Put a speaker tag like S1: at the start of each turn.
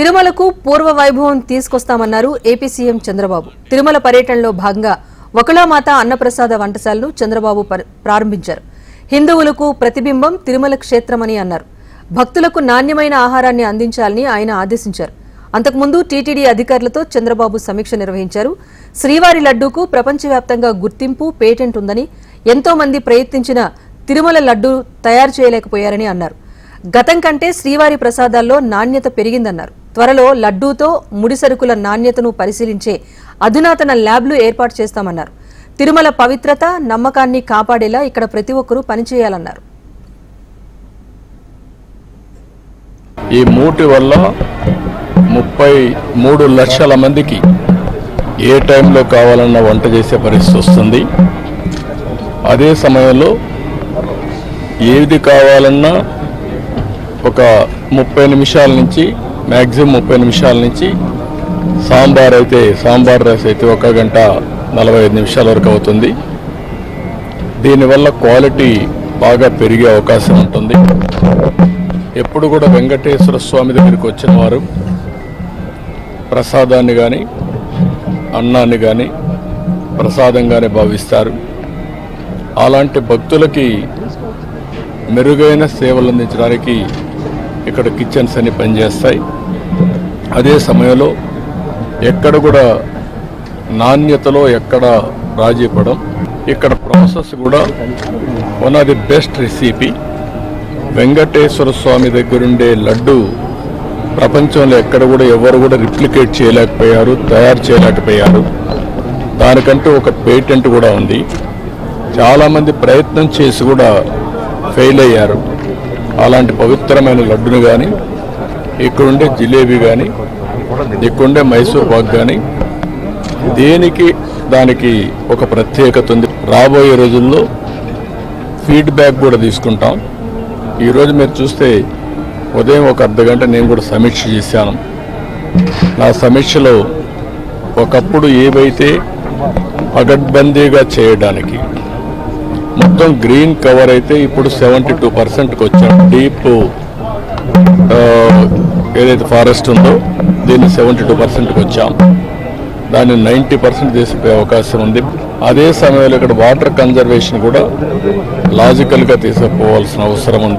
S1: తిరుమలకు పూర్వ వైభవం తీసుకొస్తామన్నారు ఏపీ సీఎం చంద్రబాబు. తిరుమల పర్యటనలో భాగంగా ఒకలామాత అన్నప్రసాద వంటశాలను చంద్రబాబు ప్రారంభించారు. హిందువులకు ప్రతిబింబం తిరుమల క్షేత్రమని అన్నారు. భక్తులకు నాణ్యమైన ఆహారాన్ని అందించాలని ఆయన ఆదేశించారు. అంతకుముందు టీటీడీ అధికారులతో చంద్రబాబు సమీక్ష నిర్వహించారు. శ్రీవారి లడ్డూకు ప్రపంచవ్యాప్తంగా గుర్తింపు పేటెంట్ ఉందని ఎంతో మంది ప్రయత్నించిన తిరుమల లడ్డూ తయారు చేయలేకపోయారని అన్నారు. గతం కంటే శ్రీవారి ప్రసాదాల్లో నాణ్యత పెరిగిందన్నారు. త్వరలో లడ్డూతో ముడి సరుకుల నాణ్యతను పరిశీలించే అధునాతన ల్యాబ్లు ఏర్పాటు చేస్తామన్నారు. తిరుమల పవిత్రత నమ్మకాన్ని కాపాడేలా ఇక్కడ ప్రతి ఒక్కరూ పనిచేయాలన్నారు.
S2: ఈ మూటి వల్ల ముప్పై మూడు లక్షల మందికి ఏ టైంలో కావాలన్నా వంట చేసే పరిస్థితి వస్తుంది. అదే సమయంలో ఏది కావాలన్నా ఒక ముప్పై నిమిషాల నుంచి మ్యాక్సిమం ముప్పై నిమిషాల నుంచి సాంబార్ అయితే సాంబార్ రైస్ అయితే ఒక గంట నలభై ఐదు నిమిషాల వరకు అవుతుంది. దీనివల్ల క్వాలిటీ బాగా పెరిగే అవకాశం ఉంటుంది. ఎప్పుడు కూడా వెంకటేశ్వర స్వామి దగ్గరికి వచ్చిన వారు ప్రసాదాన్ని కానీ అన్నాన్ని కానీ ప్రసాదంగానే భావిస్తారు. అలాంటి భక్తులకి మెరుగైన సేవలు అందించడానికి ఇక్కడ కిచెన్స్ అన్ని పనిచేస్తాయి. అదే సమయంలో ఎక్కడ కూడా నాణ్యతలో ఎక్కడ రాజీ పడం ఇక్కడ ప్రాసెస్ కూడా one of the best recipe. Venkateswara Swamy దగ్గరుండే లడ్డు ప్రపంచంలో ఎక్కడ కూడా ఎవరు కూడా రిప్లికేట్ చేయలేకపోయారు తయారు చేయలేకపోయారు. దానికంటూ ఒక పేటెంట్ కూడా ఉంది. చాలామంది ప్రయత్నం చేసి కూడా ఫెయిల్ అయ్యారు. అలాంటి పవిత్రమైన లడ్డును కానీ ఇక్కడుండే జిలేబీ కానీ ఇక్కడుండే మైసూర్ పాక్ కానీ దేనికి దానికి ఒక ప్రత్యేకత ఉంది. రాబోయే రోజుల్లో ఫీడ్బ్యాక్ కూడా తీసుకుంటాం. ఈరోజు మీరు చూస్తే ఉదయం ఒక అర్ధ గంట నేను కూడా సమీక్ష చేశాను. నా సమీక్షలో ఒకప్పుడు ఏవైతే పగడ్బందీగా చేయడానికి మొత్తం గ్రీన్ కవర్ అయితే ఇప్పుడు సెవెంటీ టూ పర్సెంట్కి వచ్చాం. డీప్ ఏదైతే ఫారెస్ట్ ఉందో దీన్ని సెవెంటీ టూ పర్సెంట్కి వచ్చాం. దాన్ని నైంటీ పర్సెంట్ తీసిపోయే అవకాశం ఉంది. అదే సమయంలో ఇక్కడ వాటర్ కన్జర్వేషన్ కూడా లాజికల్గా తీసుకుపోవాల్సిన అవసరం ఉంది.